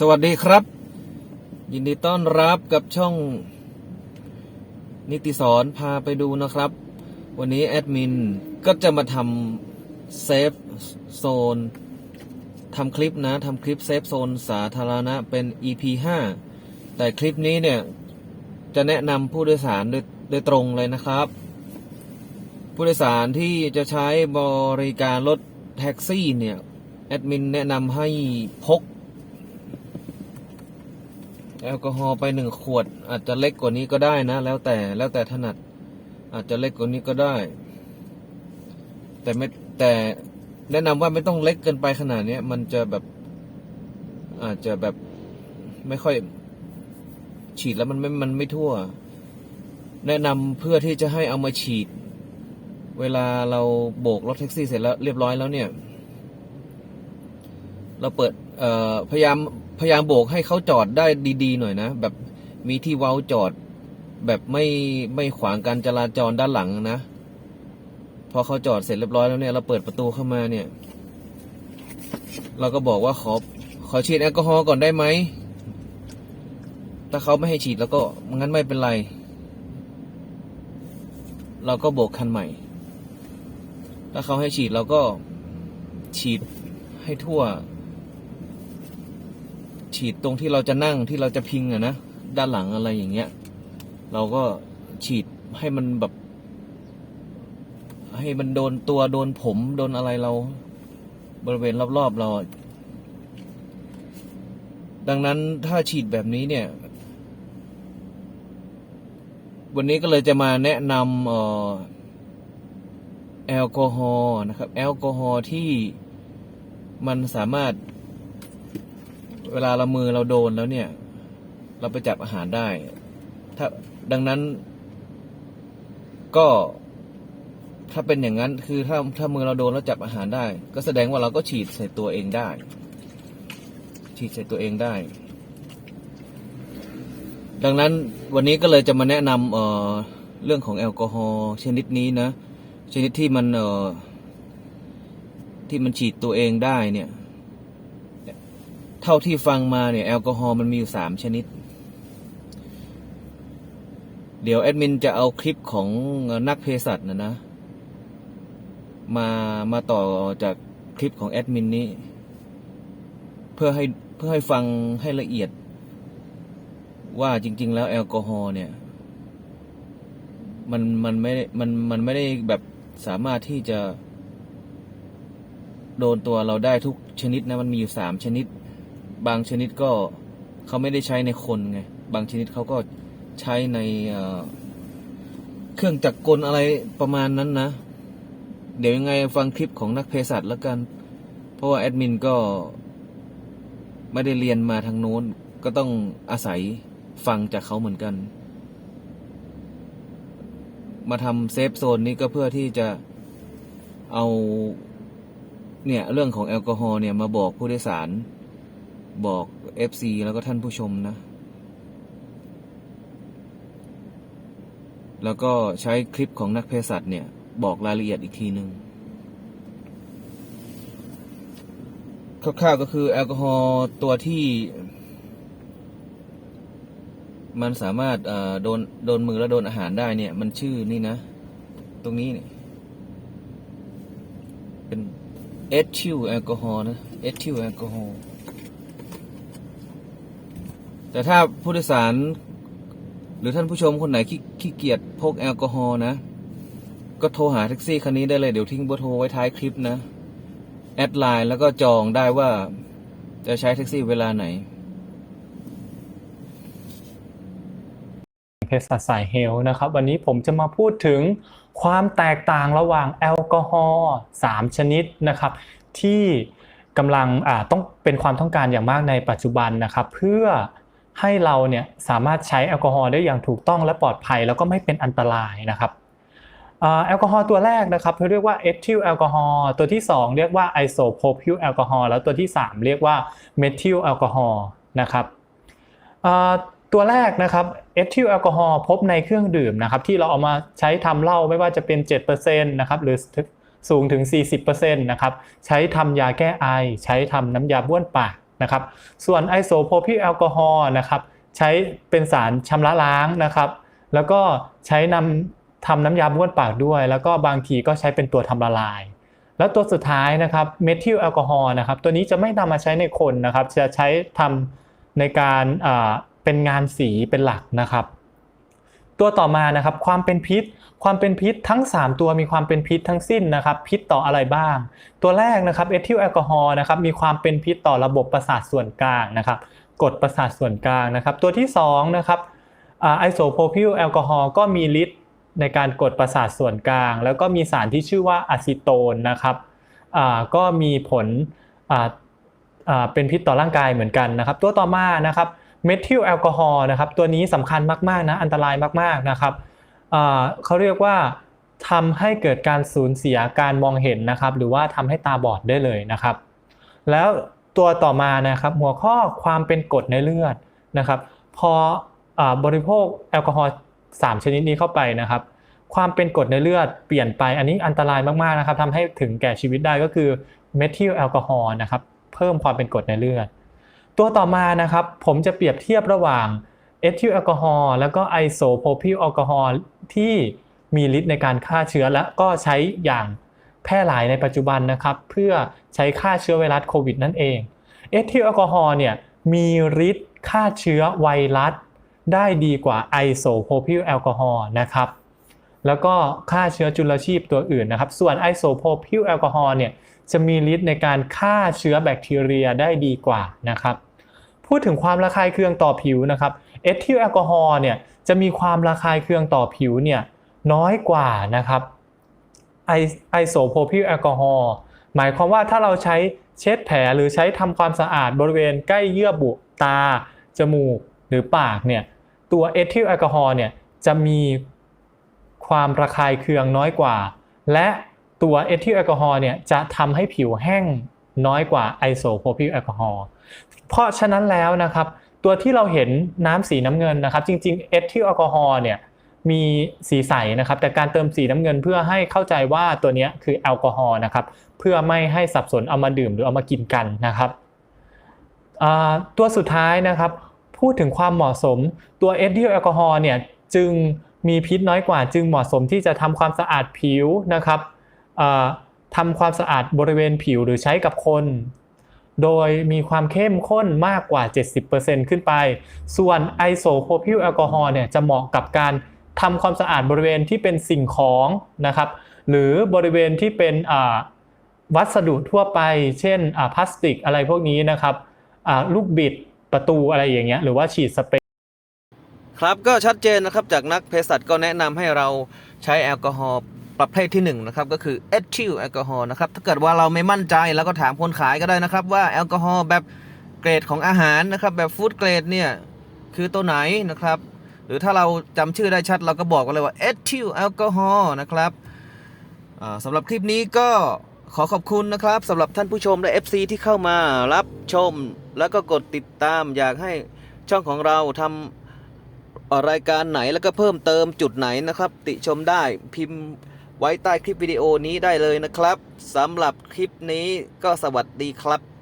สวัสดีครับ ยินดีต้อนรับกับช่อง นิติสอนพาไปดูนะครับ วันนี้แอดมินก็จะมาทำเซฟโซนทำคลิปนะทำคลิปเซฟโซนสาธารณะเป็น EP 5 แต่คลิปนี้เนี่ย จะแนะนำผู้โดยสารโดยโดยตรงเลยนะครับ ผู้โดยสารที่จะใช้บริการรถแท็กซี่เนี่ย แอดมินแนะนำให้พก แอลกอฮอล์ไปหนึ่งขวด อาจจะเล็กกว่านี้ก็ได้นะ แล้วแต่แล้วแต่ถนัด อาจจะเล็กกว่านี้ก็ได้ แต่ไม่แต่แนะนำว่าไม่ต้องเล็กเกินไปขนาดเนี้ย มันจะแบบ อาจจะแบบไม่ค่อย ฉีดแล้วมันไม่มันไม่ทั่ว แนะนำเพื่อที่จะให้เอามาฉีด เวลาเราโบกรถแท็กซี่เสร็จแล้วเรียบร้อยแล้วเนี่ย เราเปิด เอ่อพยายาม พยายามโบกให้เขาจอดได้ดีๆหน่อยนะ แบบมีที่เว้าจอด แบบไม่ไม่ขวางการจราจรด้านหลังนะ พอเขาจอดเสร็จเรียบร้อยแล้วเนี่ย เราเปิดประตูเข้ามาเนี่ย เราก็บอกว่าขอขอฉีดแอลกอฮอล์ก่อนได้ไหม ถ้าเขาไม่ให้ฉีดแล้วก็งั้นไม่เป็นไร เราก็โบกคันใหม่ ถ้าเขาให้ฉีดเราก็ฉีดให้ทั่ว ฉีดตรงที่เราจะนั่งที่เราจะพิงอะนะด้านหลังอะไรอย่างเงี้ย เราก็ฉีดให้มันแบบ ให้มันโดนตัวโดนผมโดนอะไรเรา บริเวณรอบๆเรา ดังนั้นถ้าฉีดแบบนี้เนี่ย วันนี้ก็เลยจะมาแนะนำออแอลกอฮอล์นะครับ แอลกอฮอล์ที่มันสามารถ เวลาเรามือเราโดนแล้วเนี่ย เราไปจับอาหารได้ ถ้าดังนั้น ก็ถ้าเป็นอย่างนั้นคือถ้าถ้ามือเราโดนแล้วจับอาหารได้ ก็แสดงว่าเราก็ฉีดใส่ตัวเองได้ ฉีดใส่ตัวเองได้ ดังนั้นวันนี้ก็เลยจะมาแนะนำเอ่อเรื่องของแอลกอฮอล์ชนิดนี้นะ ชนิดที่มันเอ่อที่มันฉีดตัวเองได้เนี่ย เท่าที่ฟังมาเนี่ยแอลกอฮอล์มันมีอยู่สามชนิด เดี๋ยวแอดมินจะเอาคลิปของนักเภสัชนะนะ มามาต่อจากคลิปของแอดมินนี้ เพื่อให้เพื่อให้ฟังให้ละเอียด ว่าจริง ๆ แล้วแอลกอฮอล์เนี่ย มันมันไม่มันมันไม่ได้แบบสามารถที่จะ โดนตัวเราได้ทุกชนิดนะ มันมีอยู่สามชนิด บางชนิดก็เขาไม่ได้ใช้ในคนไง บางชนิดเขาก็ใช้ในเเครื่องจักรกลอะไรประมาณนั้นนะ เดี๋ยวยังไงฟังคลิปของนักเภสัชแล้วกัน เพราะว่าแอดมินก็ไม่ได้เรียนมาทางโน้น ก็ต้องอาศัยฟังจากเขาเหมือนกัน มาทำเซฟโซนนี้ก็เพื่อที่จะเอาเนี่ยเรื่องของแอลกอฮอล์เนี่ยมาบอกผู้โดยสาร บอก FC แล้วก็ท่านผู้ชมนะ แล้วก็ใช้คลิปของนักเภสัชเนี่ย บอกรายละเอียดอีกทีหนึ่งคร่าวๆก็คือแอลกอฮอล์ตัวที่ มันสามารถโดนโดนมือแล้วโดนอาหารได้เนี่ย มันชื่อนี่นะ ตรงนี้เนี่ยเป็นเอทิลแอลกอฮอล์นะเอทิลแอลกอฮอล์ แต่ถ้าผู้โดยสาร หรือท่านผู้ชมคนไหนขี้เกียจพกแอลกอฮอล์นะ ก็โทรหาแท็กซี่คันนี้ได้เลย เดี๋ยวทิ้งเบอร์โทรไว้ท้ายคลิปนะ แอดไลน์แล้วก็จองได้ว่าจะใช้แท็กซี่เวลาไหนเภสัชสายเฮลท์นะครับ วันนี้ผมจะมาพูดถึงความแตกต่างระหว่างแอลกอฮอล์3ชนิดนะครับ ที่กำลังต้องเป็นความต้องการอย่างมากในปัจจุบันนะครับ เพื่อ ให้เราเนี่ยสามารถใช้แอลกอฮอล์ได้อย่างถูกต้องและปลอดภัย แล้วก็ไม่เป็นอันตรายนะครับแอลกอฮอล์ตัวแรกนะครับเขาเรียกว่าเอทิลแอลกอฮอล์ตัวที่ 2 เรียกว่าไอโซโพพิลแอลกอฮอล์แล้วตัวที่ 3 เรียกว่าเมทิลแอลกอฮอล์นะครับตัวแรกนะครับเอทิลแอลกอฮอล์พบในเครื่องดื่มนะครับที่เราเอามาใช้ทำเหล้าไม่ว่าจะเป็น7%นะครับหรือสูงถึง 40%นะครับใช้ทำยาแก้ไอ ใช้ทำน้ำยาบ้วนปาก นะครับ ส่วนไอโซโพพิลแอลกอฮอล์นะครับใช้เป็นสารชำระล้างนะครับ แล้วก็ใช้นำทำน้ำยาบ้วนปากด้วย แล้วก็บางทีก็ใช้เป็นตัวทำละลาย แล้วตัวสุดท้ายนะครับเมทิลแอลกอฮอล์นะครับตัวนี้จะไม่นำมาใช้ในคนนะครับ จะใช้ทำในการเป็นงานสีเป็นหลักนะครับ ตัวต่อมานะครับความเป็นพิษ ความเป็นพิษทั้ง 3 ตัวมีความเป็นพิษทั้งสิ้นนะครับพิษต่ออะไรบ้าง ตัวแรกนะครับเอทิลแอลกอฮอล์นะครับมีความเป็นพิษต่อระบบประสาทส่วนกลางนะครับกดประสาทส่วนกลางนะครับ ตัวที่2นะครับไอโซโพพิลแอลกอฮอล์ก็มีฤทธิ์ในการกดประสาทส่วนกลาง แล้วก็มีสารที่ชื่อว่าอะซิโตนนะครับก็มีผลเป็นพิษต่อร่างกายเหมือนกันนะครับ ตัวต่อมานะครับ เมทิลแอลกอฮอล์นะครับตัวนี้สำคัญมากๆนะอันตรายมากๆนะครับเขาเรียกว่าทำให้เกิดการสูญเสียการมองเห็นนะครับ หรือว่าทำให้ตาบอดได้เลยนะครับ แล้วตัวต่อมานะครับหัวข้อความเป็นกรดในเลือดนะครับ พออบริโภคแอลกอฮอล์3ชนิดนี้เข้าไปนะครับ ความเป็นกรดในเลือดเปลี่ยนไปอันนี้อันตรายมากๆนะครับทำให้ถึงแก่ชีวิตได้ก็คือเมทิลแอลกอฮอล์นะครับ เพิ่มความเป็นกรดในเลือด ตัวต่อมานะครับ ผมจะเปรียบเทียบระหว่างเอทิลแอลกอฮอล์แล้วก็ไอโซโพพิลแอลกอฮอล์ที่มีฤทธิ์ในการฆ่าเชื้อและก็ใช้อย่างแพร่หลายในปัจจุบันนะครับ เพื่อใช้ฆ่าเชื้อไวรัสโควิดนั่นเองเอทิลแอลกอฮอล์เนี่ยมีฤทธิ์ฆ่าเชื้อไวรัสได้ดีกว่าไอโซโพพิลแอลกอฮอล์นะครับแล้วก็ฆ่าเชื้อจุลชีพตัวอื่นนะครับ ส่วนไอโซโพพิลแอลกอฮอล์เนี่ยจะมีฤทธิ์ในการฆ่าเชื้อแบคทีเรียได้ดีกว่านะครับ พูดถึงความระคายเคืองต่อผิวนะครับเอทิลแอลกอฮอล์เนี่ยจะมีความระคายเคืองต่อผิวเนี่ยน้อยกว่านะครับไอไอโซโพพิลแอลกอฮอล์หมายความว่าถ้าเราใช้เช็ดแผลหรือใช้ทำความสะอาดบริเวณใกล้เยื่อบุตา จมูกหรือปากเนี่ยตัวเอทิลแอลกอฮอล์เนี่ยจะมีความระคายเคืองน้อยกว่า และตัวเอทิลแอลกอฮอล์เนี่ยจะทำให้ผิวแห้งน้อยกว่าไอโซโพพิลแอลกอฮอล์ เพราะฉะนั้นแล้วนะครับตัวที่เราเห็นน้ำสีน้ำเงินนะครับ จริงๆเอทิลแอลกอฮอล์เนี่ยมีสีใสนะครับแต่การเติมสีน้ำเงินเพื่อให้เข้าใจว่าตัวนี้คือแอลกอฮอล์นะครับเพื่อไม่ให้สับสนเอามาดื่มหรือเอามากินกันนะครับตัวสุดท้ายนะครับพูดถึงความเหมาะสมตัวเอทิลแอลกอฮอล์เนี่ยจึงมีพิษน้อยกว่า จึงเหมาะสมที่จะทำความสะอาดผิวนะครับอ่าทำความสะอาดบริเวณผิวหรือใช้กับคน โดยมีความเข้มข้นมากกว่า 70%ขึ้นไป ส่วนไอโซโพพิลแอลกอฮอล์เนี่ยจะเหมาะกับการทำความสะอาดบริเวณที่เป็นสิ่งของนะครับ หรือบริเวณที่เป็นวัสดุทั่วไป เช่นพลาสติกอะไรพวกนี้นะครับลูกบิดประตูอะไรอย่างเงี้ยหรือว่าฉีดสเปรย์ครับก็ชัดเจนนะครับจากนักเภสัชก็แนะนำให้เราใช้แอลกอฮอล์ ประเภทที่1นะครับก็คือเอทิลแอลกอฮอล์นะครับถ้าเกิดว่าเราไม่มั่นใจแล้วก็ถามคนขายก็ได้นะครับ ว่าแอลกอฮอล์แบบเกรดของอาหารนะครับ แบบฟู้ดเกรดเนี่ยคือตัวไหนนะครับ หรือถ้าเราจำชื่อได้ชัดเราก็บอกกันเลยว่าเอทิลแอลกอฮอล์นะครับอ่าสำหรับคลิปนี้ก็ขอขอบคุณนะครับสำหรับท่านผู้ชมและ FC ที่เข้ามารับชม แล้วก็กดติดตามอยากให้ช่องของเราทำรายการไหนแล้วก็เพิ่มเติมจุดไหนนะครับ ติชมได้พิมพ์ ไว้ใต้คลิปวิดีโอนี้ได้เลยนะครับสำหรับคลิปนี้ก็สวัสดีครับ